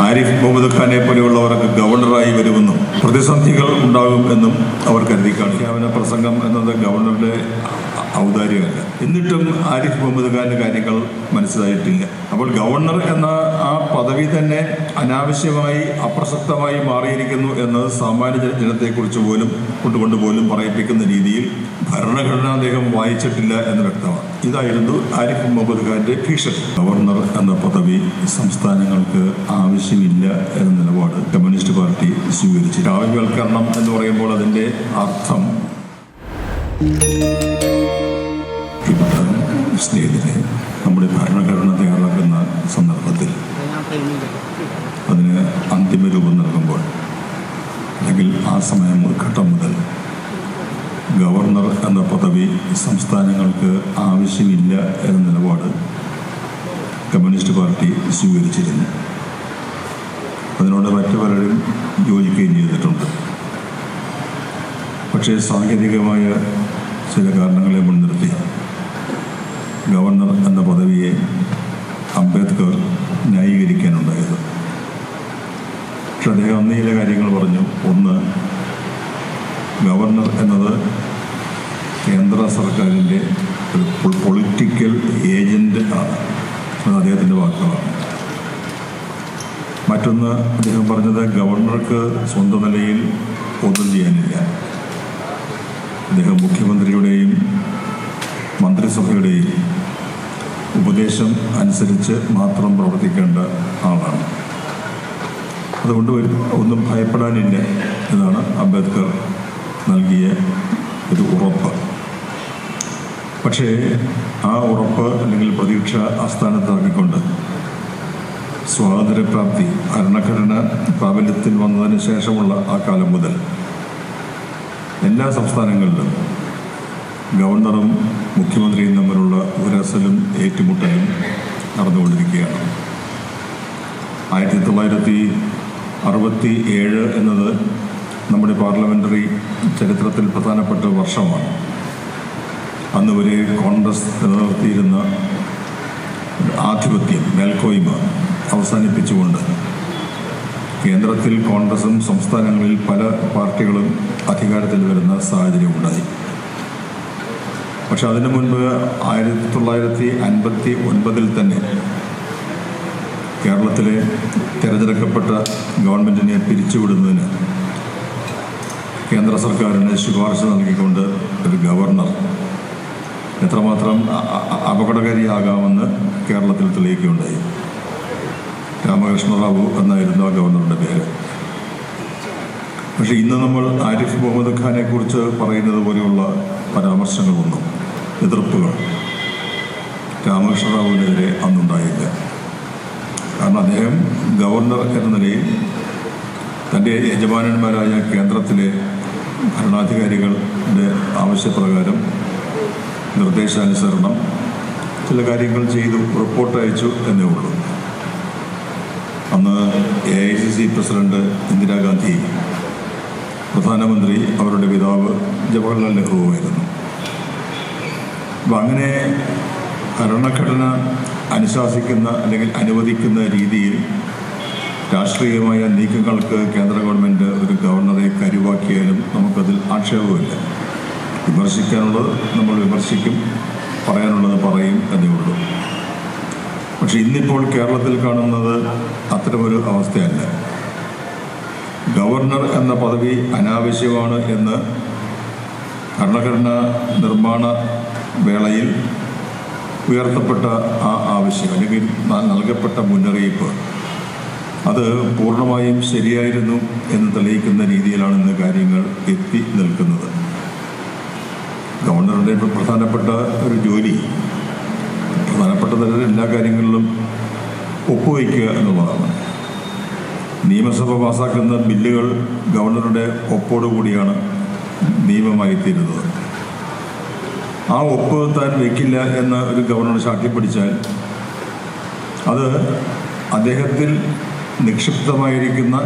ആരിഫ് മുഹമ്മദ് ഖാനെ പോലെയുള്ളവർക്ക് ഗവർണറായി വരുമെന്നും പ്രതിസന്ധികൾ ഉണ്ടാകും എന്നും അവർ കരുതി കാണിക്കാവുന്ന പ്രസംഗം എന്നത് ഗവർണറുടെ ഔദാര്യമല്ല. എന്നിട്ടും ആരിഫ് മുഹമ്മദ് ഖാന്റെ കാര്യങ്ങൾ മനസ്സിലായിട്ടില്ല. അപ്പോൾ ഗവർണർ എന്ന ആ പദവി തന്നെ അനാവശ്യമായി അപ്രസക്തമായി മാറിയിരിക്കുന്നു എന്നത് സാമാന്യ ജന- ജനത്തെക്കുറിച്ച് പോലും കൊണ്ടുകൊണ്ട് പോലും പറയിപ്പിക്കുന്ന രീതിയിൽ ഭരണഘടന അദ്ദേഹം വായിച്ചിട്ടില്ല എന്ന് വ്യക്തമാണ്. ഇതായിരുന്നു ആരിഫ് മുഹമ്മദ് ഖാന്റെ ഭീഷണി ഗവർണർ എന്ന പദവി സംസ്ഥാനങ്ങൾക്ക് ആവശ്യമില്ല എന്ന നിലപാട് കമ്മ്യൂണിസ്റ്റ് പാർട്ടി സ്വീകരിച്ചു. കാവ്യവൽക്കരണം എന്ന് പറയുമ്പോൾ അതിന്റെ അർത്ഥം സ്നേഹിതരെ. നമ്മുടെ ഭരണഘടന തയ്യാറാക്കുന്ന സന്ദർഭത്തിൽ അതിന് അന്തിമ രൂപം നൽകുമ്പോൾ അല്ലെങ്കിൽ ആ സമയം ഘട്ടം മുതൽ ഗവർണർ എന്ന പദവി സംസ്ഥാനങ്ങൾക്ക് ആവശ്യമില്ല എന്ന നിലപാട് കമ്മ്യൂണിസ്റ്റ് പാർട്ടി സ്വീകരിച്ചിരുന്നു. അതിനോട് മറ്റു പലരും യോജിക്കുകയും ചെയ്തിട്ടുണ്ട്. പക്ഷേ സാങ്കേതികമായ ചില കാരണങ്ങളെ മുൻനിർത്തി ഗവർണർ എന്ന പദവിയെ അംബേദ്കർ ന്യായീകരിക്കാനുണ്ടായത്. പക്ഷെ അദ്ദേഹം അന്ന് ചില കാര്യങ്ങൾ പറഞ്ഞു. ഒന്ന് ഗവർണർ എന്നത് കേന്ദ്ര സർക്കാരിന്റെ ഒരു പൊളിറ്റിക്കൽ ഏജന്റ് ആണ്. അദ്ദേഹത്തിന്റെ വാക്കുകളാണ്. മറ്റൊന്ന് അദ്ദേഹം പറഞ്ഞത് ഗവർണർക്ക് സ്വന്തം നിലയിൽ ഒന്നും ചെയ്യാനില്ല. അദ്ദേഹം മുഖ്യമന്ത്രിയുടെയും മന്ത്രിസഭയുടെയും ഉപദേശം അനുസരിച്ച് മാത്രം പ്രവർത്തിക്കേണ്ട ആളാണ്. അതുകൊണ്ട് ഒന്നും ഭയപ്പെടാനില്ല എന്നാണ് അംബേദ്കർ നൽകിയ ഒരു ഉറപ്പ്. പക്ഷേ ആ ഉറപ്പ് അല്ലെങ്കിൽ പ്രതീക്ഷ ആസ്ഥാനത്താക്കിക്കൊണ്ട് സ്വാതന്ത്ര്യപ്രാപ്തി ഭരണഘടന പ്രാബല്യത്തിൽ വന്നതിന് ശേഷമുള്ള ആ കാലം മുതൽ എല്ലാ സംസ്ഥാനങ്ങളിലും ഗവർണറും മുഖ്യമന്ത്രിയും തമ്മിലുള്ള ഉരസലും ഏറ്റുമുട്ടലും നടന്നുകൊണ്ടിരിക്കുകയാണ്. ആയിരത്തി തൊള്ളായിരത്തി അറുപത്തി ഏഴ് എന്നത് നമ്മുടെ പാർലമെന്ററി ചരിത്രത്തിൽ പ്രധാനപ്പെട്ട വർഷമാണ്. അന്ന് വരെ കോൺഗ്രസ് നിലനിർത്തിയിരുന്ന ആധിപത്യം മേൽക്കോയ്മ അവസാനിപ്പിച്ചുകൊണ്ട് കേന്ദ്രത്തിൽ കോൺഗ്രസും സംസ്ഥാനങ്ങളിൽ പല പാർട്ടികളും അധികാരത്തിൽ വരുന്ന സാഹചര്യം ഉണ്ടായി. പക്ഷെ അതിനു മുൻപ് ആയിരത്തി തൊള്ളായിരത്തി അൻപത്തി ഒൻപതിൽ തന്നെ കേരളത്തിലെ തിരഞ്ഞെടുക്കപ്പെട്ട ഗവൺമെന്റിനെ പിരിച്ചുവിടുന്നതിന് കേന്ദ്ര സർക്കാരിന് ശുപാർശ നൽകിക്കൊണ്ട് ഒരു ഗവർണർ എത്രമാത്രം അപകടകാരിയാകാമെന്ന് കേരളത്തിൽ തെളിയിക്കുകയുണ്ടായി. രാമകൃഷ്ണ റാവു എന്നായിരുന്നു ആ ഗവർണറുടെ പേര്. പക്ഷേ ഇന്ന് നമ്മൾ ആരിഫ് മുഹമ്മദ് ഖാനെ കുറിച്ച് പറയുന്നത് പോലെയുള്ള പരാമർശങ്ങളൊന്നും എതിർപ്പുകൾ രാമകൃഷ്ണ റാവുവിനെതിരെ അന്നുണ്ടായില്ല. കാരണം അദ്ദേഹം ഗവർണർ എന്ന നിലയിൽ തന്റെ യജമാനന്മാരായ കേന്ദ്രത്തിലെ ഭരണാധികാരികളുടെ ആവശ്യപ്രകാരം നിർദ്ദേശാനുസരണം ചില കാര്യങ്ങൾ ചെയ്തു റിപ്പോർട്ട് അയച്ചു എന്നേ ഉള്ളൂ. അന്ന് A I C C president Indira Gandhi പ്രധാനമന്ത്രി അവരുടെ പിതാവ് ജവഹർലാൽ നെഹ്റുവായിരുന്നു അപ്പം അങ്ങനെ ഭരണഘടന അനുശാസിക്കുന്ന അല്ലെങ്കിൽ അനുവദിക്കുന്ന രീതിയിൽ രാഷ്ട്രീയമായ നീക്കങ്ങൾക്ക് കേന്ദ്ര ഗവൺമെന്റ് ഒരു ഗവർണറെ കരുവാക്കിയാലും നമുക്കതിൽ ആക്ഷേപമില്ല വിമർശിക്കാനുള്ളത് നമ്മൾ വിമർശിക്കും പറയാനുള്ളത് പറയും എന്നേ ഉള്ളൂ. പക്ഷെ ഇന്നിപ്പോൾ കേരളത്തിൽ കാണുന്നത് അത്തരമൊരു അവസ്ഥയല്ല. ഗവർണർ എന്ന പദവി അനാവശ്യമാണ് എന്ന് ഭരണഘടനാ നിർമ്മാണ വേളയിൽ ഉയർത്തപ്പെട്ട ആ ആവശ്യം അല്ലെങ്കിൽ നൽകപ്പെട്ട മുന്നറിയിപ്പ് അത് പൂർണമായും ശരിയായിരുന്നു എന്ന് തെളിയിക്കുന്ന രീതിയിലാണ് ഇന്ന് കാര്യങ്ങൾ എത്തി നിൽക്കുന്നത്. ഗവർണറുടെ പ്രധാനപ്പെട്ട ഒരു ജോലി പ്രധാനപ്പെട്ട തരത്തിൽ എല്ലാ കാര്യങ്ങളിലും ഒപ്പുവയ്ക്കുക എന്നുള്ളതാണ്. നിയമസഭ പാസാക്കുന്ന ബില്ലുകൾ ഗവർണറുടെ ഒപ്പോടുകൂടിയാണ് നിയമമായിത്തീരുന്നത്. ആ ഒപ്പ് താൻ വയ്ക്കില്ല എന്ന് ഒരു ഗവർണർ ശാഠ്യപ്പിടിച്ചാൽ അത് അദ്ദേഹത്തിൽ നിക്ഷിപ്തമായിരിക്കുന്ന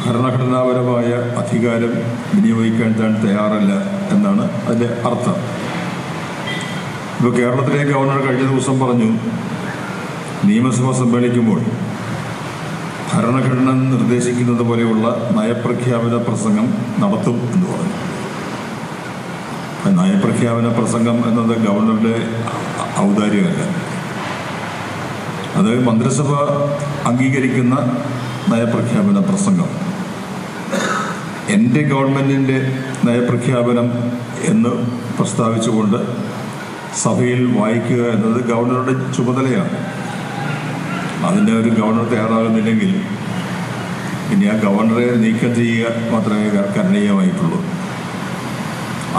ഭരണഘടനാപരമായ അധികാരം വിനിയോഗിക്കാൻ താൻ തയ്യാറല്ല എന്നാണ് അതിന്റെ അർത്ഥം. ഇപ്പോൾ കേരളത്തിലെ ഗവർണർ കഴിഞ്ഞ ദിവസം പറഞ്ഞു നിയമസഭ സമ്മേളിക്കുമ്പോൾ ഭരണഘടന നിർദ്ദേശിക്കുന്നത് പോലെയുള്ള നയപ്രഖ്യാപന പ്രസംഗം നടത്തും എന്ന് പറഞ്ഞു. നയപ്രഖ്യാപന പ്രസംഗം എന്നത് ഗവർണറുടെ ഔദാര്യമല്ല. അത് മന്ത്രിസഭ അംഗീകരിക്കുന്ന നയപ്രഖ്യാപന പ്രസംഗം. എന്റെ ഗവൺമെന്റിന്റെ നയപ്രഖ്യാപനം എന്ന് പ്രസ്താവിച്ചുകൊണ്ട് സഭയിൽ വായിക്കുക എന്നത് ഗവർണറുടെ ചുമതലയാണ്. അതിന്റെ ഒരു ഗവർണർ തയ്യാറാകുന്നില്ലെങ്കിൽ ഇനി ആ ഗവർണറെ നീക്കം ചെയ്യുക മാത്രമേ കരണീയമായിട്ടുള്ളൂ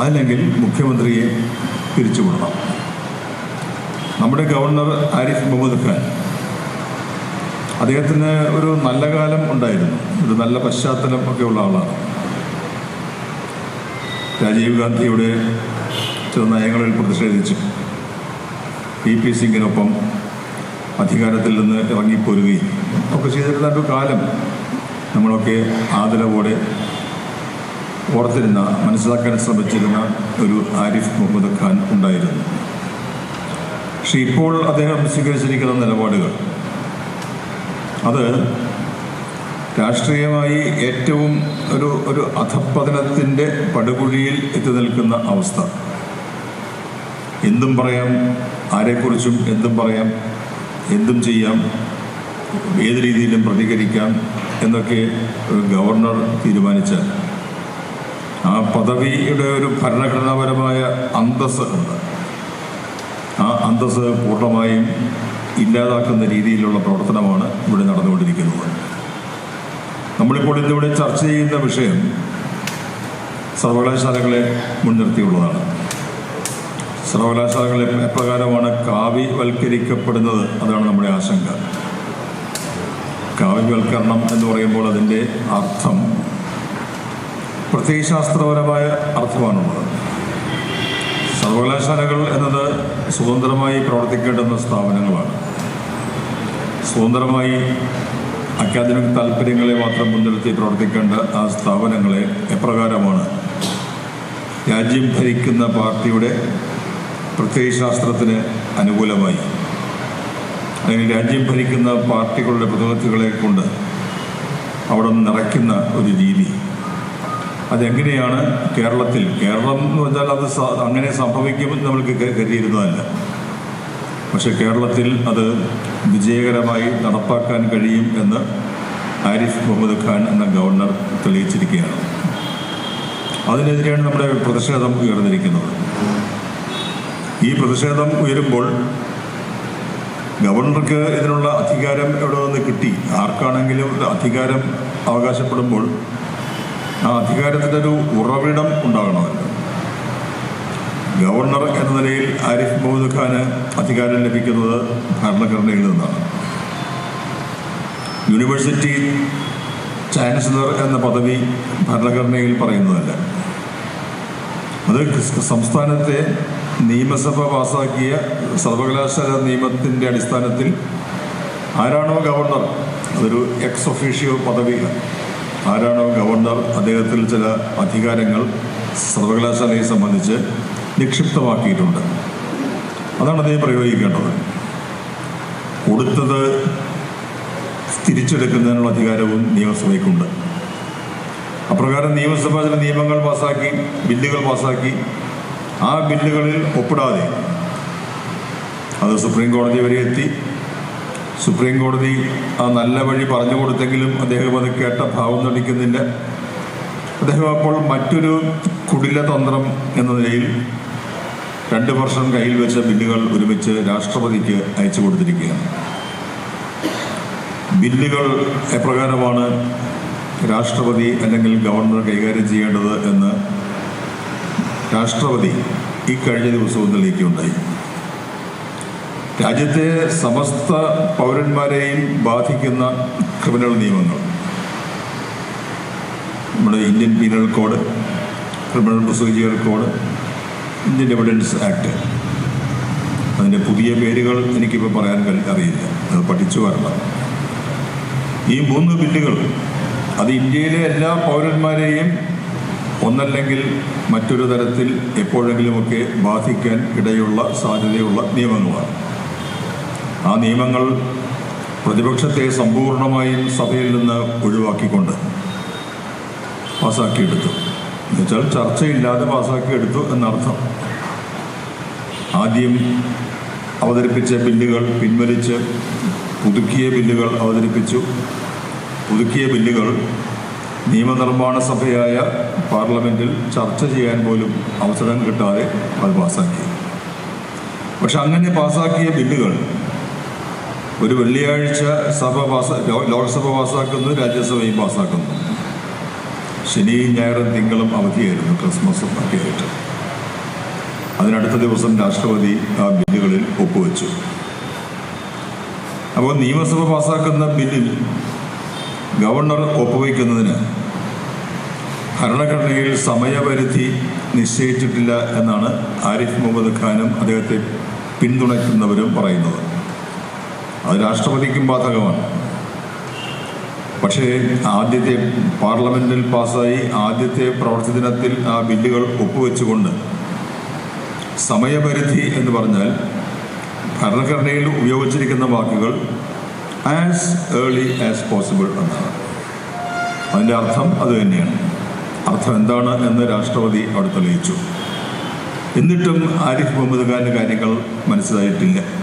അതല്ലെങ്കിൽ മുഖ്യമന്ത്രിയെ പിരിച്ചുവിടണം. നമ്മുടെ ഗവർണർ ആരിഫ് മുഹമ്മദ് ഖാൻ അദ്ദേഹത്തിന് ഒരു നല്ല കാലം ഉണ്ടായിരുന്നു. ഒരു നല്ല പശ്ചാത്തലം ഒക്കെ ഉള്ള ആളാണ്. രാജീവ് ഗാന്ധിയുടെ ചില നയങ്ങളിൽ പ്രതിഷേധിച്ച് പി പി സിംഗിനൊപ്പം അധികാരത്തിൽ നിന്ന് ഇറങ്ങിപ്പോരുകയും ഒക്കെ ചെയ്തിരുന്ന ഒരു കാലം നമ്മളൊക്കെ ആദരവോടെ ഓർത്തിരുന്ന മനസ്സിലാക്കാൻ ശ്രമിച്ചിരുന്ന ഒരു ആരിഫ് മുഹമ്മദ് ഖാൻ ഉണ്ടായിരുന്നു. പക്ഷെ ഇപ്പോൾ അദ്ദേഹം സ്വീകരിച്ചിരിക്കുന്ന നിലപാടുകൾ അത് രാഷ്ട്രീയമായി ഏറ്റവും ഒരു ഒരു അധപ്പതനത്തിന്റെ പടുകുഴിയിൽ എത്തി നിൽക്കുന്ന അവസ്ഥ. എന്തും പറയാം ആരെക്കുറിച്ചും എന്തും പറയാം എന്തും ചെയ്യാം ഏത് രീതിയിലും പ്രതികരിക്കാം എന്നൊക്കെ ഗവർണർ തീരുമാനിച്ച ആ പദവിയുടെ ഒരു ഭരണഘടനാപരമായ അന്തസ് ഉണ്ട്. ആ അന്തസ് പൂർണമായും ഇല്ലാതാക്കുന്ന രീതിയിലുള്ള പ്രവർത്തനമാണ് ഇവിടെ നടന്നുകൊണ്ടിരിക്കുന്നത്. നമ്മളിപ്പോൾ ഇതിവിടെ ചർച്ച ചെയ്യുന്ന വിഷയം സർവകലാശാലകളെ മുൻനിർത്തിയുള്ളതാണ്. സർവകലാശാലകളെ എപ്രകാരമാണ് കാവ്യവൽക്കരിക്കപ്പെടുന്നത് അതാണ് നമ്മുടെ ആശങ്ക. കാവ്യവൽക്കരണം എന്ന് പറയുമ്പോൾ അതിന്റെ അർത്ഥം പ്രത്യയശാസ്ത്രപരമായ അർത്ഥമാണുള്ളത്. സർവകലാശാലകൾ എന്നത് സ്വതന്ത്രമായി പ്രവർത്തിക്കേണ്ടുന്ന സ്ഥാപനങ്ങളാണ്. സ്വതന്ത്രമായി അക്കാദമിക് താല്പര്യങ്ങളെ മാത്രം മുൻനിർത്തി പ്രവർത്തിക്കേണ്ട ആ സ്ഥാപനങ്ങളെ എപ്രകാരമാണ് രാജ്യം ഭരിക്കുന്ന പാർട്ടിയുടെ പ്രത്യയശാസ്ത്രത്തിന് അനുകൂലമായി. അല്ലെങ്കിൽ രാജ്യം ഭരിക്കുന്ന പാർട്ടികളുടെ പ്രതിനിധികളെ കൊണ്ട് അവിടെ നിറയ്ക്കുന്ന ഒരു രീതി. അതെങ്ങനെയാണ് കേരളത്തിൽ? കേരളം എന്ന് വെച്ചാൽ അത് അങ്ങനെ സംഭവിക്കുമെന്ന് നമ്മൾക്ക് കരുതിയിരുന്നതല്ല. പക്ഷെ കേരളത്തിൽ അത് വിജയകരമായി നടപ്പാക്കാൻ കഴിയും എന്ന് ആരിഫ് മുഹമ്മദ് ഖാൻ എന്ന ഗവർണർ തെളിയിച്ചിരിക്കുകയാണ്. അതിനെതിരെയാണ് നമ്മുടെ പ്രതിഷേധം ഉയർന്നിരിക്കുന്നത്. ഈ പ്രതിഷേധം ഉയരുമ്പോൾ ഗവർണർക്ക് ഇതിനുള്ള അധികാരം എവിടെ നിന്ന് കിട്ടി? ആർക്കാണെങ്കിലും അധികാരം അവകാശപ്പെടുമ്പോൾ ആ അധികാരത്തിന്റെ ഒരു ഉറവിടം ഉണ്ടാകണമല്ലോ. ഗവർണർ എന്ന നിലയിൽ ആരിഫ് മുഹമ്മദ് ഖാന് അധികാരം ലഭിക്കുന്നത് ഭരണഘടനയിൽ നിന്നാണ്. യൂണിവേഴ്സിറ്റി ചാൻസലർ എന്ന പദവി ഭരണഘടനയിൽ പറയുന്നതല്ല. അത് സംസ്ഥാനത്തെ നിയമസഭ പാസാക്കിയ സർവകലാശാല നിയമത്തിന്റെ അടിസ്ഥാനത്തിൽ ആരാണോ ഗവർണർ അതൊരു എക്സ് ഒഫീഷ്യോ പദവിയാണ്. ആരാണോ ഗവർണർ അദ്ദേഹത്തിൽ ചില അധികാരങ്ങൾ സർവകലാശാലയെ സംബന്ധിച്ച് നിക്ഷിപ്തമാക്കിയിട്ടുണ്ട്. അതാണ് അദ്ദേഹം പ്രയോഗിക്കേണ്ടത്. കൊടുത്തത് തിരിച്ചെടുക്കുന്നതിനുള്ള അധികാരവും നിയമസഭയ്ക്കുണ്ട്. അപ്രകാരം നിയമസഭ ചില നിയമങ്ങൾ പാസാക്കി ബില്ലുകൾ പാസാക്കി ആ ബില്ലുകളിൽ ഒപ്പിടാതെ അത് സുപ്രീം കോടതി വരെ എത്തി. സുപ്രീം കോടതി നല്ല വഴി പറഞ്ഞു കൊടുത്തെങ്കിലും അദ്ദേഹം അത് കേട്ട ഭാവം നടിക്കുന്നില്ല. അദ്ദേഹം അപ്പോൾ മറ്റൊരു കുടില തന്ത്രം എന്ന നിലയിൽ രണ്ട് വർഷം കയ്യിൽ വെച്ച ബില്ലുകൾ ഒരുമിച്ച് രാഷ്ട്രപതിക്ക് അയച്ചു കൊടുത്തിരിക്കുകയാണ്. ബില്ലുകൾ എപ്രകാരമാണ് രാഷ്ട്രപതി അല്ലെങ്കിൽ ഗവർണർ കൈകാര്യം ചെയ്യേണ്ടത് എന്ന് രാഷ്ട്രപതി ഈ കഴിഞ്ഞ ദിവസവും തെളിയിക്കുകയുണ്ടായി. രാജ്യത്തെ സമസ്ത പൗരന്മാരെയും ബാധിക്കുന്ന ക്രിമിനൽ നിയമങ്ങൾ. നമ്മുടെ Indian penal code criminal procedure code Indian evidence act. അതിന്റെ പുതിയ പേരുകൾ എനിക്കിപ്പോൾ പറയാൻ അറിയില്ല. അത് പഠിച്ചു വരണം. ഈ മൂന്ന് ബില്ലുകൾ അത് ഇന്ത്യയിലെ എല്ലാ പൗരന്മാരെയും ഒന്നല്ലെങ്കിൽ മറ്റൊരു തരത്തിൽ എപ്പോഴെങ്കിലുമൊക്കെ ബാധിക്കാൻ ഇടയുള്ള സാധ്യതയുള്ള നിയമങ്ങളാണ്. ആ നിയമങ്ങൾ പ്രതിപക്ഷത്തെ സമ്പൂർണമായും സഭയിൽ നിന്ന് ഒഴിവാക്കിക്കൊണ്ട് പാസാക്കിയെടുത്തു. എന്നുവെച്ചാൽ ചർച്ചയില്ലാതെ പാസാക്കിയെടുത്തു എന്നർത്ഥം. ആദ്യം അവതരിപ്പിച്ച ബില്ലുകൾ പിൻവലിച്ച് പുതുക്കിയ ബില്ലുകൾ അവതരിപ്പിച്ചു. പുതുക്കിയ ബില്ലുകൾ നിയമനിർമ്മാണ സഭയായ പാർലമെന്റിൽ ചർച്ച ചെയ്യാൻ പോലും അവസരം കിട്ടാതെ അത് പാസാക്കി. പക്ഷെ അങ്ങനെ പാസാക്കിയ ബില്ലുകൾ ഒരു വെള്ളിയാഴ്ച സഭ പാസ് ലോക്സഭ പാസ്സാക്കുന്നു രാജ്യസഭയും പാസ്സാക്കുന്നു ശനിയും ഞായറും തിങ്കളും അവധിയായിരുന്നു ക്രിസ്മസും ഒക്കെയായിട്ട്. അതിനടുത്ത ദിവസം രാഷ്ട്രപതി ആ ബില്ലുകളിൽ ഒപ്പുവെച്ചു. അപ്പോൾ നിയമസഭ പാസ്സാക്കുന്ന ബില്ലിൽ ഗവർണർ ഒപ്പുവയ്ക്കുന്നതിന് ഭരണഘടനയിൽ സമയപരിധി നിശ്ചയിച്ചിട്ടില്ല എന്നാണ് ആരിഫ് മുഹമ്മദ് ഖാനും അദ്ദേഹത്തെ പിന്തുണയ്ക്കുന്നവരും പറയുന്നത്. അത് രാഷ്ട്രപതിക്കും ബാധകമാണ്. പക്ഷേ ആദ്യത്തെ പാർലമെന്റിൽ പാസ്സായി ആദ്യത്തെ പ്രവർത്തി ദിനത്തിൽ ആ ബില്ലുകൾ ഒപ്പുവെച്ചുകൊണ്ട് സമയപരിധി എന്ന് പറഞ്ഞാൽ ഭരണഘടനയിൽ ഉപയോഗിച്ചിരിക്കുന്ന വാക്കുകൾ ആസ് ഏർലി ആസ് പോസിബിൾ എന്നാണ്. അതിന്റെ അർത്ഥം അത് തന്നെയാണ്. അർത്ഥം എന്താണ് എന്ന് രാഷ്ട്രപതി അവിടെ തെളിയിച്ചു. എന്നിട്ടും ആരിഫ് മുഹമ്മദ് ഖാന്റെ കാര്യങ്ങൾ മനസ്സിലായിട്ടില്ല.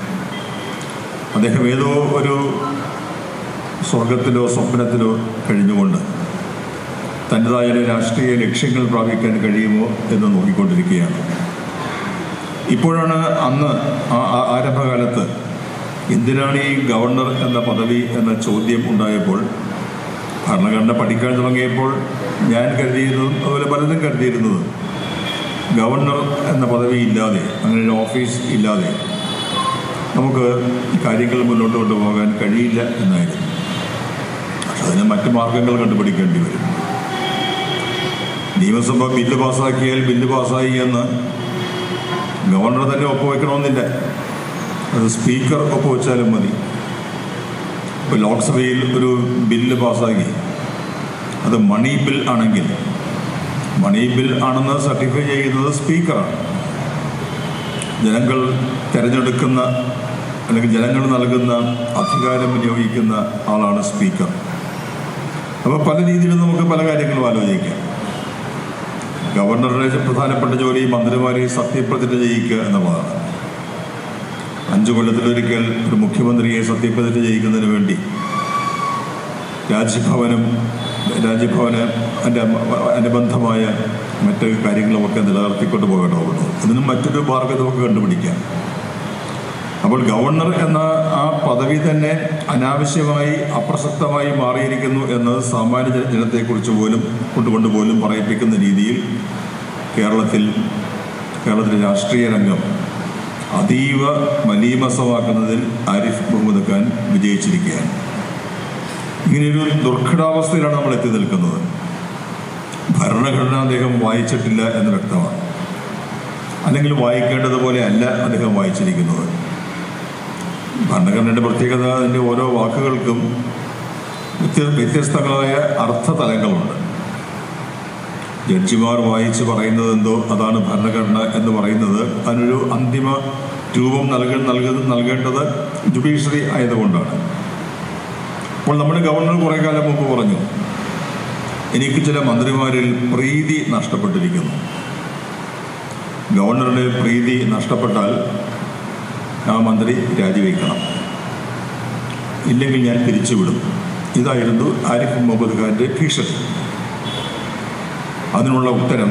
അദ്ദേഹം ഏതോ ഒരു സ്വർഗത്തിലോ സ്വപ്നത്തിലോ കഴിഞ്ഞുകൊണ്ട് തന്റെതായ രാഷ്ട്രീയ ലക്ഷ്യങ്ങൾ പ്രാപിക്കാൻ കഴിയുമോ എന്ന് നോക്കിക്കൊണ്ടിരിക്കുകയാണ്. ഇപ്പോഴാണ് അന്ന് ആ- ആരംഭകാലത്ത് എന്തിനാണ് ഈ ഗവർണർ എന്ന പദവി എന്ന ചോദ്യം ഉണ്ടായപ്പോൾ ഭരണഘടന പഠിക്കാൻ തുടങ്ങിയപ്പോൾ ഞാൻ കരുതിയിരുന്നതും അതുപോലെ പലതും കരുതിയിരുന്നതും ഗവർണർ എന്ന പദവി ഇല്ലാതെ അങ്ങനെ ഒരു ഓഫീസ് ഇല്ലാതെ നമുക്ക് കാര്യങ്ങൾ മുന്നോട്ട് കൊണ്ടുപോകാൻ കഴിയില്ല എന്നായിരുന്നു. പക്ഷെ അതിന് മറ്റു മാർഗങ്ങൾ കണ്ടുപിടിക്കേണ്ടി വരും. നിയമസഭ ബില്ല് പാസ്സാക്കിയാൽ ബില്ല് പാസ്സായി എന്ന് ഗവർണർ തന്നെ ഒപ്പുവെക്കണമെന്നില്ല. അത് സ്പീക്കർ ഒപ്പുവെച്ചാലും മതി. ഇപ്പോൾ ലോക്സഭയിൽ ഒരു ബില്ല് പാസ്സാക്കി അത് മണി ബിൽ ആണെങ്കിൽ മണി ബിൽ ആണെന്ന് സർട്ടിഫൈ ചെയ്യുന്നത് സ്പീക്കറാണ്. ജനങ്ങൾ തിരഞ്ഞെടുക്കുന്ന അല്ലെങ്കിൽ ജനങ്ങൾ നൽകുന്ന അധികാരം വിനിയോഗിക്കുന്ന ആളാണ് സ്പീക്കർ. അപ്പോൾ പല രീതിയിലും നമുക്ക് പല കാര്യങ്ങളും ആലോചിക്കാം. ഗവർണറുടെ പ്രധാനപ്പെട്ട ജോലി മന്ത്രിമാരെ സത്യപ്രതിജ്ഞ ചെയ്യിക്കുക എന്നുള്ളതാണ്. അഞ്ചു കൊല്ലത്തിലൊരിക്കൽ ഒരു മുഖ്യമന്ത്രിയെ സത്യപ്രതിജ്ഞ ചെയ്യിക്കുന്നതിന് വേണ്ടി രാജ്ഭവനും രാജ്ഭവന് അതിന്റെ അനുബന്ധമായ മറ്റ് കാര്യങ്ങളുമൊക്കെ നിലനിർത്തിക്കൊണ്ട് പോകേണ്ടതുള്ളൂ അതിനും മറ്റൊരു മാർഗം നമുക്ക് കണ്ടുപിടിക്കാം. അപ്പോൾ ഗവർണർ എന്ന ആ പദവി തന്നെ അനാവശ്യമായി അപ്രസക്തമായി മാറിയിരിക്കുന്നു എന്നത് സാമാന്യ ജനത്തെക്കുറിച്ച് പോലും കൊണ്ടുകൊണ്ട് പോലും പറയിപ്പിക്കുന്ന രീതിയിൽ കേരളത്തിൽ കേരളത്തിലെ രാഷ്ട്രീയ രംഗം അതീവ മലീമസമാക്കുന്നതിൽ ആരിഫ് മുഹമ്മദ് ഖാൻ വിജയിച്ചിരിക്കുകയാണ്. ഇങ്ങനെയൊരു ദുർഘടാവസ്ഥയിലാണ് നമ്മൾ എത്തി നിൽക്കുന്നത്. ഭരണഘടന അദ്ദേഹം വായിച്ചിട്ടില്ല എന്ന് വ്യക്തമാണ്. അല്ലെങ്കിൽ വായിക്കേണ്ടതുപോലെ അല്ല അദ്ദേഹം വായിച്ചിരിക്കുന്നത്. ഭരണഘടനയുടെ പ്രത്യേകത അതിന്റെ ഓരോ വാക്കുകൾക്കും വ്യത്യ- വ്യത്യസ്തങ്ങളായ അർത്ഥതലങ്ങളുണ്ട്. ജഡ്ജിമാർ വായിച്ച് പറയുന്നത് എന്തോ അതാണ് ഭരണഘടന എന്ന് പറയുന്നത്. അതിനൊരു അന്തിമ രൂപം നൽക നൽകേണ്ടത് ജുഡീഷ്യറി ആയതുകൊണ്ടാണ്. അപ്പോൾ നമ്മുടെ ഗവർണർ കുറേ കാലം മുമ്പ് പറഞ്ഞു എനിക്ക് ചില മന്ത്രിമാരിൽ പ്രീതി നഷ്ടപ്പെട്ടിരിക്കുന്നു. ഗവർണറുടെ പ്രീതി നഷ്ടപ്പെട്ടാൽ ആ മന്ത്രി രാജിവെക്കണം. ഇല്ലെങ്കിൽ ഞാൻ പിരിച്ചുവിടും. ഇതായിരുന്നു ആരിഫ് മുഹമ്മദ് ഖാന്റെ ഭീഷണി. അതിനുള്ള ഉത്തരം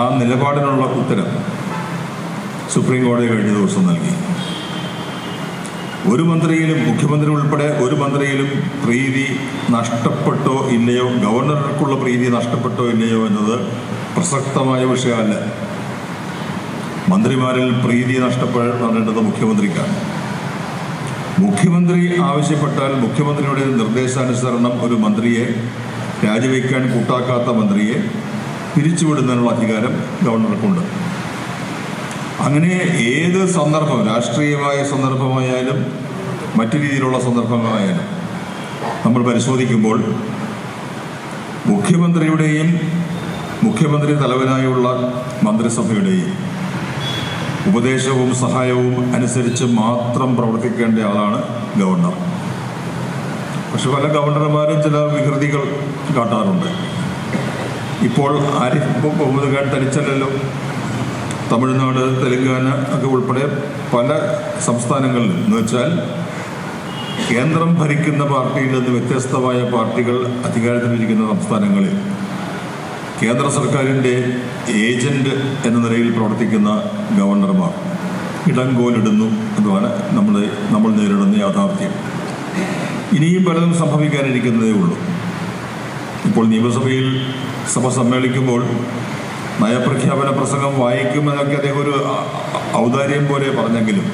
ആ നിലപാടിനുള്ള ഉത്തരം സുപ്രീം കോടതി കഴിഞ്ഞ ദിവസം നൽകി. ഒരു മന്ത്രിയിലും മുഖ്യമന്ത്രി ഉൾപ്പെടെ ഒരു മന്ത്രിയിലും പ്രീതി നഷ്ടപ്പെട്ടോ ഇല്ലയോ ഗവർണർക്കുള്ള പ്രീതി നഷ്ടപ്പെട്ടോ ഇല്ലയോ എന്നത് പ്രസക്തമായ വിഷയമല്ല. മന്ത്രിമാരിൽ പ്രീതി നഷ്ടപ്പെടേണ്ടത് മുഖ്യമന്ത്രിക്കാണ്. മുഖ്യമന്ത്രി ആവശ്യപ്പെട്ടാൽ മുഖ്യമന്ത്രിയുടെ നിർദ്ദേശാനുസരണം ഒരു മന്ത്രിയെ രാജിവെക്കാൻ കൂട്ടാക്കാത്ത മന്ത്രിയെ പിരിച്ചുവിടുന്നതിനുള്ള അധികാരം ഗവർണർക്കുണ്ട്. അങ്ങനെ ഏത് സന്ദർഭം രാഷ്ട്രീയമായ സന്ദർഭമായാലും മറ്റു രീതിയിലുള്ള സന്ദർഭങ്ങളായാലും നമ്മൾ പരിശോധിക്കുമ്പോൾ മുഖ്യമന്ത്രിയുടെയും മുഖ്യമന്ത്രി തലവനായുള്ള മന്ത്രിസഭയുടെയും ഉപദേശവും സഹായവും അനുസരിച്ച് മാത്രം പ്രവർത്തിക്കേണ്ട ആളാണ് ഗവർണർ. പക്ഷെ പല ഗവർണർമാരും ചില വികൃതികൾ കാട്ടാറുണ്ട്. ഇപ്പോൾ ആരിഫ് മുഹമ്മദ് ഖാൻ തമിഴ്നാട് തെലങ്കാന ഒക്കെ ഉൾപ്പെടെ പല സംസ്ഥാനങ്ങളിലും. എന്ന് വെച്ചാൽ കേന്ദ്രം ഭരിക്കുന്ന പാർട്ടിയിൽ നിന്ന് വ്യത്യസ്തമായ പാർട്ടികൾ അധികാരത്തിലിരിക്കുന്ന സംസ്ഥാനങ്ങളിൽ. കേന്ദ്ര സർക്കാരിന്റെ ഏജന്റ് എന്ന നിലയിൽ പ്രവർത്തിക്കുന്ന ഗവർണർമാർ ഇടങ്കോലിടുന്നു എന്നാണ് നമ്മൾ നമ്മൾ നേരിടുന്ന യാഥാർത്ഥ്യം. ഇനിയും പലതും സംഭവിക്കാനിരിക്കുന്നതേ ഉള്ളൂ. ഇപ്പോൾ നിയമസഭയിൽ സഭ സമ്മേളിക്കുമ്പോൾ നയപ്രഖ്യാപന പ്രസംഗം വായിക്കുമെന്നൊക്കെ അദ്ദേഹം ഒരു ഔദാര്യം പോലെ പറഞ്ഞെങ്കിലും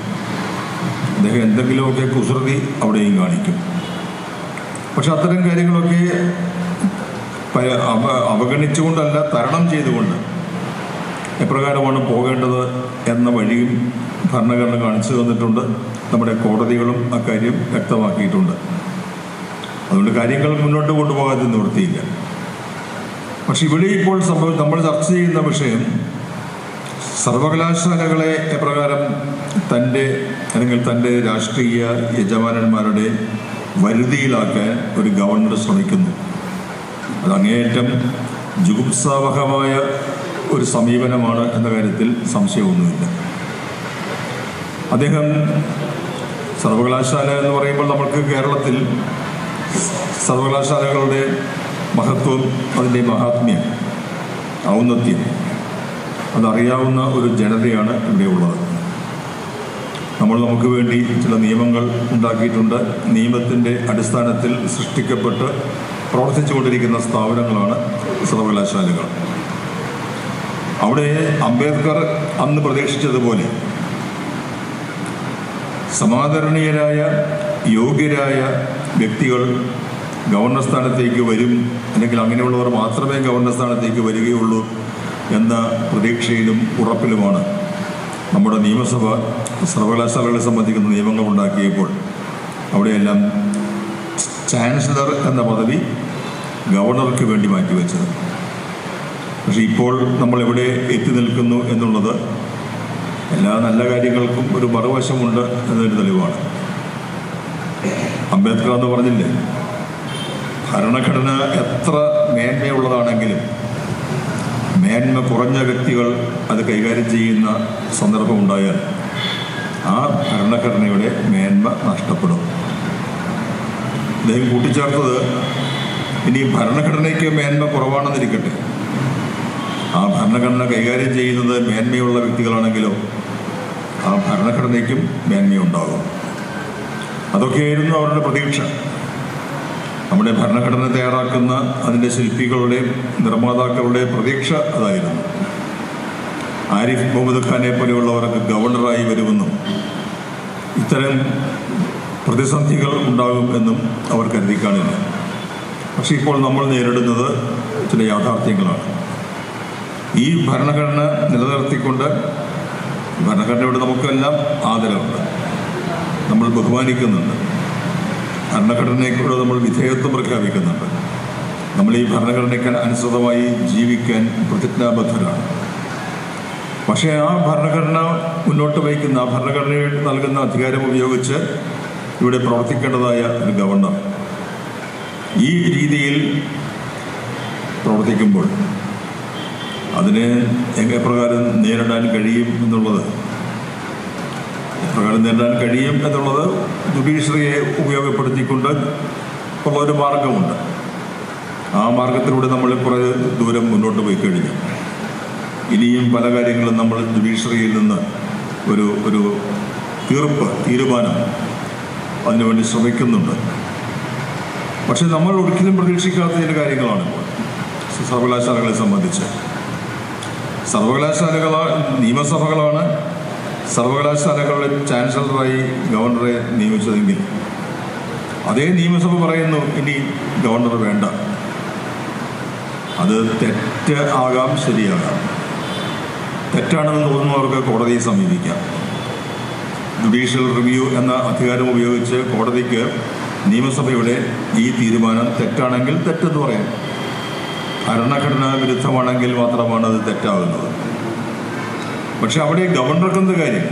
അദ്ദേഹം എന്തെങ്കിലുമൊക്കെ കുസൃതി അവിടെയും കാണിക്കും. പക്ഷെ അത്തരം കാര്യങ്ങളൊക്കെ അവഗണിച്ചുകൊണ്ടല്ല തരണം ചെയ്തുകൊണ്ട് എപ്രകാരമാണ് പോകേണ്ടത് എന്ന വഴിയും ഭരണഘടന കാണിച്ചു തന്നിട്ടുണ്ട്. നമ്മുടെ കോടതികളും അക്കാര്യം വ്യക്തമാക്കിയിട്ടുണ്ട്. അതുകൊണ്ട് കാര്യങ്ങൾ മുന്നോട്ട് കൊണ്ടുപോകാതെ നിവൃത്തിയില്ല. പക്ഷെ ഇവിടെ ഇപ്പോൾ സംഭവം നമ്മൾ ചർച്ച ചെയ്യുന്ന വിഷയം സർവകലാശാലകളെ എപ്രകാരം തന്റെ അല്ലെങ്കിൽ തന്റെ രാഷ്ട്രീയ യജമാനന്മാരുടെ വരുതിയിലാക്കാൻ ഒരു ഗവർണർ ശ്രമിക്കുന്നു. അത് അങ്ങേയറ്റം ജുഗുപ്സാവഹമായ ഒരു സമീപനമാണ് എന്ന കാര്യത്തിൽ സംശയമൊന്നുമില്ല. അദ്ദേഹം സർവകലാശാല എന്ന് പറയുമ്പോൾ നമുക്ക് കേരളത്തിൽ സർവകലാശാലകളുടെ മഹത്വം അതിന്റെ മഹാത്മ്യം ഔന്നത്യം അതറിയാവുന്ന ഒരു ജനതയാണ് ഇവിടെ ഉള്ളത്. നമ്മൾ നമുക്ക് വേണ്ടി ചില നിയമങ്ങൾ ഉണ്ടാക്കിയിട്ടുണ്ട്. നിയമത്തിന്റെ അടിസ്ഥാനത്തിൽ സൃഷ്ടിക്കപ്പെട്ട് പ്രവർത്തിച്ചുകൊണ്ടിരിക്കുന്ന സ്ഥാപനങ്ങളാണ് സർവകലാശാലകൾ. അവിടെ അംബേദ്കർ അന്ന് പ്രതീക്ഷിച്ചതുപോലെ സമാദരണീയരായ യോഗ്യരായ വ്യക്തികൾ ഗവർണർ സ്ഥാനത്തേക്ക് വരും അല്ലെങ്കിൽ അങ്ങനെയുള്ളവർ മാത്രമേ ഗവർണർ സ്ഥാനത്തേക്ക് വരികയുള്ളൂ എന്ന പ്രതീക്ഷയിലും ഉറപ്പിലുമാണ് നമ്മുടെ നിയമസഭ സർവകലാശാലകളെ സംബന്ധിക്കുന്ന നിയമങ്ങൾ ഉണ്ടാക്കിയപ്പോൾ അവിടെയെല്ലാം ചാൻസലർ എന്ന പദവി ഗവർണർക്ക് വേണ്ടി മാറ്റിവെച്ചത്. പക്ഷെ ഇപ്പോൾ നമ്മൾ എവിടെ എത്തി നിൽക്കുന്നു എന്നുള്ളത് എല്ലാ നല്ല കാര്യങ്ങൾക്കും ഒരു മറുവശമുണ്ട് എന്നൊരു തെളിവാണ്. അംബേദ്കർ എന്ന് പറഞ്ഞില്ലേ ഭരണഘടന എത്ര മേന്മയുള്ളതാണെങ്കിലും മേന്മ കുറഞ്ഞ വ്യക്തികൾ അത് കൈകാര്യം ചെയ്യുന്ന സന്ദർഭമുണ്ടായാൽ ആ ഭരണഘടനയുടെ മേന്മ നഷ്ടപ്പെടും. അദ്ദേഹം കൂട്ടിച്ചേർത്തത് ഇനി ഭരണഘടനയ്ക്ക് മേന്മ കുറവാണെന്നിരിക്കട്ടെ. ആ ഭരണഘടന കൈകാര്യം ചെയ്യുന്നത് മേന്മയുള്ള വ്യക്തികളാണെങ്കിലോ ആ ഭരണഘടനയ്ക്കും മേന്മയുണ്ടാകും. അതൊക്കെയായിരുന്നു അവരുടെ പ്രതീക്ഷ. നമ്മുടെ ഭരണഘടന തയ്യാറാക്കുന്ന അതിന്റെ ശില്പികളുടെ നിർമ്മാതാക്കളുടെ പ്രതീക്ഷ അതായിരുന്നു. ആരിഫ് മുഹമ്മദ് ഖാനെ പോലെയുള്ളവർക്ക് ഗവർണറായി വരുമെന്നും ഇത്തരം പ്രതിസന്ധികൾ ഉണ്ടാകും എന്നും അവർ കരുതി കാണില്ല പക്ഷെ ഇപ്പോൾ നമ്മൾ നേരിടുന്നത് ചില യാഥാർത്ഥ്യങ്ങളാണ്. ഈ ഭരണഘടന നിലനിർത്തിക്കൊണ്ട് ഭരണഘടനയോട് നമുക്കെല്ലാം ആദരവുണ്ട്. നമ്മൾ ബഹുമാനിക്കുന്നുണ്ട്. ഭരണഘടനയ്ക്കൂടെ നമ്മൾ വിധേയത്വം പ്രഖ്യാപിക്കുന്നുണ്ട്. നമ്മൾ ഈ ഭരണഘടനയ്ക്ക് അനുസൃതമായി ജീവിക്കാൻ പ്രതിജ്ഞാബദ്ധരാണ്. പക്ഷേ ആ ഭരണഘടന മുന്നോട്ട് വയ്ക്കുന്ന ആ ഭരണഘടനയിൽ നൽകുന്ന അധികാരം ഉപയോഗിച്ച് ഇവിടെ പ്രവർത്തിക്കേണ്ടതായ ഒരു ഗവർണർ ഈ രീതിയിൽ പ്രവർത്തിക്കുമ്പോൾ അതിനെ എപ്രകാരം നേരിടാൻ കഴിയും എന്നുള്ളത്? പ്രകാരം നേരിടാൻ കഴിയും എന്നുള്ളത് ജുഡീഷ്യറിയെ ഉപയോഗപ്പെടുത്തിക്കൊണ്ട് ഉള്ള ഒരു മാർഗമുണ്ട്. ആ മാർഗത്തിലൂടെ നമ്മൾ കുറേ ദൂരം മുന്നോട്ട് പോയി കഴിഞ്ഞു. ഇനിയും പല കാര്യങ്ങളും നമ്മൾ ജുഡീഷ്യറിയിൽ നിന്ന് ഒരു ഒരു തീർപ്പ് തീരുമാനം അതിനുവേണ്ടി ശ്രമിക്കുന്നുണ്ട്. പക്ഷെ നമ്മൾ ഒരിക്കലും പ്രതീക്ഷിക്കാത്ത ചില കാര്യങ്ങളാണ്. സർവകലാശാലകളെ സംബന്ധിച്ച്. സർവകലാശാലകൾ നിയമസഭകളാണ് സർവകലാശാലകളുടെ ചാൻസലറായി ഗവർണറെ നിയമിച്ചതെങ്കിൽ. അതേ നിയമസഭ പറയുന്നു ഇനി ഗവർണർ വേണ്ട. അത് തെറ്റ് ആകാം ശരിയാകാം. തെറ്റാണെന്ന് തോന്നുന്നവർക്ക് കോടതിയെ സമീപിക്കാം. ജുഡീഷ്യൽ റിവ്യൂ എന്ന അധികാരം ഉപയോഗിച്ച് കോടതിക്ക് നിയമസഭയുടെ ഈ തീരുമാനം തെറ്റാണെങ്കിൽ തെറ്റെന്ന് പറയാം. ഭരണഘടനാ വിരുദ്ധമാണെങ്കിൽ മാത്രമാണ് അത് തെറ്റാകുന്നത് പക്ഷെ അവിടെ ഗവർണർക്ക് എന്ത് കാര്യം?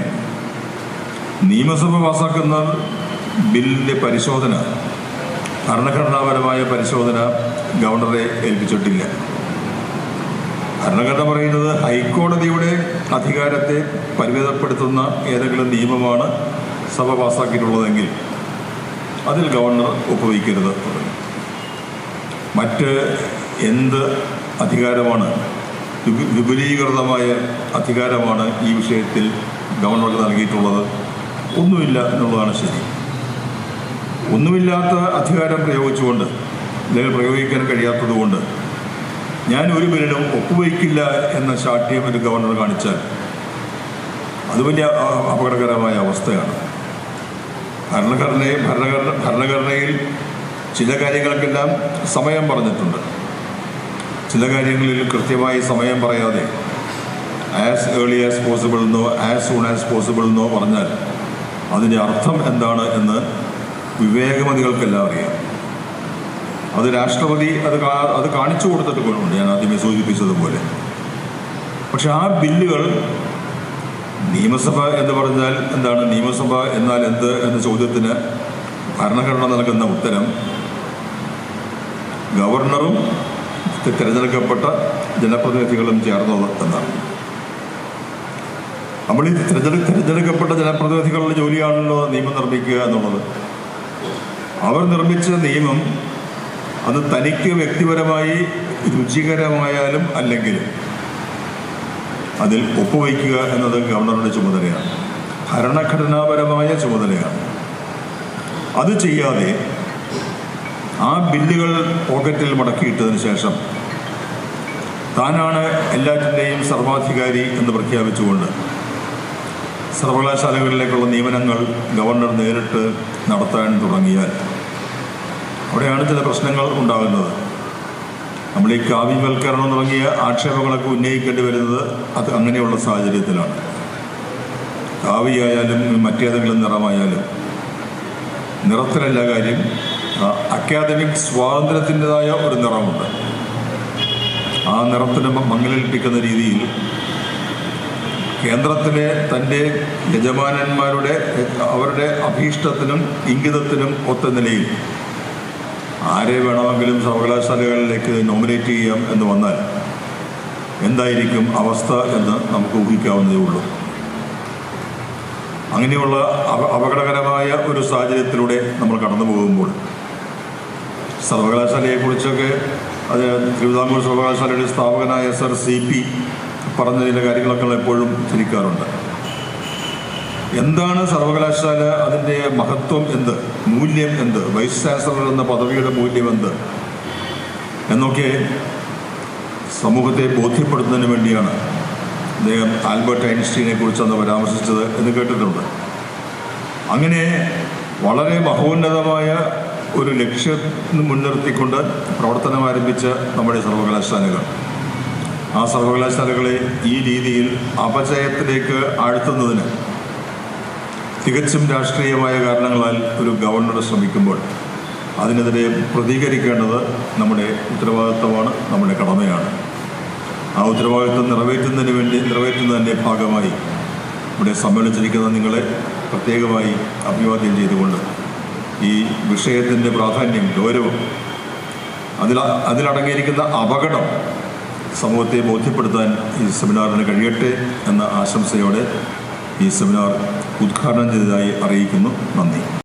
നിയമസഭ പാസാക്കുന്ന ബില്ലിന്റെ പരിശോധന ഭരണഘടനാപരമായ പരിശോധന ഗവർണറെ ഏൽപ്പിച്ചിട്ടില്ല. ഭരണഘടന പറയുന്നത് ഹൈക്കോടതിയുടെ അധികാരത്തെ പരിമിതപ്പെടുത്തുന്ന ഏതെങ്കിലും നിയമമാണ് സഭ പാസാക്കിയിട്ടുള്ളതെങ്കിൽ അതിൽ ഗവർണർ ഒപ്പുവയ്ക്കരുത് മറ്റ് എന്ത് അധികാരമാണ്? വിപു- വിപുലീകൃതമായ അധികാരമാണ് ഈ വിഷയത്തിൽ ഗവർണർക്ക് നൽകിയിട്ടുള്ളത്. ഒന്നുമില്ല എന്നുള്ളതാണ് ശരി. ഒന്നുമില്ലാത്ത അധികാരം പ്രയോഗിച്ചുകൊണ്ട് അല്ലെങ്കിൽ പ്രയോഗിക്കാൻ കഴിയാത്തതുകൊണ്ട് ഞാൻ ഒരു ബില്ലിനും ഒപ്പുവയ്ക്കില്ല എന്ന ശാഠ്യം ഒരു ഗവർണർ കാണിച്ചാൽ അത് വലിയ അപകടകരമായ അവസ്ഥയാണ്. ഭരണഘടനയിൽ ഭരണഘടന ഭരണഘടനയിൽ ചില കാര്യങ്ങൾക്കെല്ലാം സമയം പറഞ്ഞിട്ടുണ്ട്. ചില കാര്യങ്ങളിൽ കൃത്യമായി സമയം പറയാതെ ആസ് ഏർലി ആസ് പോസിബിൾ എന്നോ ആസ് സൂൺ ആസ് പോസിബിൾ എന്നോ പറഞ്ഞാൽ അതിന്റെ അർത്ഥം എന്താണ് എന്ന് വിവേകമതികൾക്കെല്ലാം അറിയാം. അത് രാഷ്ട്രപതി അത് അത് കാണിച്ചു കൊടുത്തിട്ട് ഞാൻ ആദ്യമേ സൂചിപ്പിച്ചതുപോലെ. പക്ഷെ ആ ബില്ലുകൾ നിയമസഭ എന്ന് പറഞ്ഞാൽ എന്താണ്? നിയമസഭ എന്നാൽ എന്ത് എന്ന ചോദ്യത്തിന് ഭരണഘടന നൽകുന്ന ഉത്തരം ഗവർണറും തിരഞ്ഞെടുക്കപ്പെട്ട ജനപ്രതിനിധികളും ചേർന്നത് എന്നാണ്. നമ്മൾ ഈ തിരഞ്ഞെടു തിരഞ്ഞെടുക്കപ്പെട്ട ജനപ്രതിനിധികളുടെ ജോലിയാണല്ലോ നിയമം നിർമ്മിക്കുക എന്നുള്ളത്. അവർ നിർമ്മിച്ച നിയമം അത് തനിക്ക് വ്യക്തിപരമായി രുചികരമായാലും അല്ലെങ്കിലും അതിൽ ഒപ്പുവയ്ക്കുക എന്നത് ഗവർണറുടെ ചുമതലയാണ്. ഭരണഘടനാപരമായ ചുമതലയാണ്. അത് ചെയ്യാതെ ആ ബില്ലുകൾ പോക്കറ്റിൽ മടക്കിയിട്ടതിന് ശേഷം താനാണ് എല്ലാറ്റിന്റെയും സർവാധികാരി എന്ന് പ്രഖ്യാപിച്ചുകൊണ്ട് സർവകലാശാലകളിലേക്കുള്ള നിയമനങ്ങൾ ഗവർണർ നേരിട്ട് നടത്താൻ തുടങ്ങിയാൽ അവിടെയാണ് ചില പ്രശ്നങ്ങൾ ഉണ്ടാകുന്നത്. നമ്മൾ ഈ കാവ്യവൽക്കരണം തുടങ്ങിയ ആക്ഷേപങ്ങളൊക്കെ ഉന്നയിക്കേണ്ടി വരുന്നത് അത് അങ്ങനെയുള്ള സാഹചര്യത്തിലാണ്. കാവ്യായാലും മറ്റേതെങ്കിലും നിറമായാലും. നിറത്തിലല്ല കാര്യം അക്കാദമിക് സ്വാതന്ത്ര്യത്തിന്റെതായ ഒരു നിറമുണ്ട്. ആ നിറത്തിന് മങ്ങലേൽപ്പിക്കുന്ന രീതിയിൽ കേന്ദ്രത്തിലെ തന്റെ യജമാനന്മാരുടെ അവരുടെ അഭീഷ്ടത്തിനും ഇംഗിതത്തിനും ഒത്ത നിലയിൽ ആരെ വേണമെങ്കിലും സർവകലാശാലകളിലേക്ക് നോമിനേറ്റ് ചെയ്യാം എന്ന് വന്നാൽ എന്തായിരിക്കും അവസ്ഥ എന്ന് നമുക്ക് ഊഹിക്കാവുന്നതേ ഉള്ളൂ. അങ്ങനെയുള്ള അപ- അപകടകരമായ ഒരു സാഹചര്യത്തിലൂടെ നമ്മൾ കടന്നു പോകുമ്പോൾ സർവകലാശാലയെക്കുറിച്ചൊക്കെ അത് തിരുവിതാംകൂർ സർവകലാശാലയുടെ സ്ഥാപകനായ സർ സി പി പറഞ്ഞ ചില കാര്യങ്ങളൊക്കെ എപ്പോഴും ചിരിക്കാറുണ്ട് എന്താണ് സർവകലാശാല അതിന്റെ മഹത്വം എന്ത്? മൂല്യം എന്ത്? വൈസ് ചാൻസലർ എന്ന പദവിയുടെ മൂല്യം എന്ത്? എന്നൊക്കെ സമൂഹത്തെ ബോധ്യപ്പെടുത്തുന്നതിന് വേണ്ടിയാണ് അദ്ദേഹം ആൽബർട്ട് ഐൻസ്റ്റീനെ കുറിച്ച് അന്ന് പരാമർശിച്ചത് എന്ന് കേട്ടിട്ടുണ്ട്. അങ്ങനെ വളരെ മഹോന്നതമായ ഒരു ലക്ഷ്യം മുൻനിർത്തിക്കൊണ്ട് പ്രവർത്തനം ആരംഭിച്ച നമ്മുടെ സർവകലാശാലകൾ. ആ സർവകലാശാലകളെ ഈ രീതിയിൽ അപചയത്തിലേക്ക് ആഴ്ത്തുന്നതിന് തികച്ചും രാഷ്ട്രീയമായ കാരണങ്ങളാൽ ഒരു ഗവർണർ ശ്രമിക്കുമ്പോൾ അതിനെതിരെ പ്രതികരിക്കേണ്ടത് നമ്മുടെ ഉത്തരവാദിത്വമാണ് നമ്മുടെ കടമയാണ്. ആ ഉത്തരവാദിത്വം നിറവേറ്റുന്നതിന് വേണ്ടി നിറവേറ്റുന്നതിന്റെ ഭാഗമായി ഇവിടെ സമ്മേളിച്ചിരിക്കുന്ന നിങ്ങളെ പ്രത്യേകമായി അഭിവാദ്യം ചെയ്തുകൊണ്ട് ഈ വിഷയത്തിന്റെ പ്രാധാന്യം ഗൗരവം അതിൽ അതിലടങ്ങിയിരിക്കുന്ന അപകടം സമൂഹത്തെ ബോധ്യപ്പെടുത്താൻ ഈ സെമിനാറിന് കഴിയട്ടെ എന്ന ആശംസയോടെ ഈ സെമിനാർ ഉദ്ഘാടനം ചെയ്തതായി അറിയിക്കുന്നു. നന്ദി.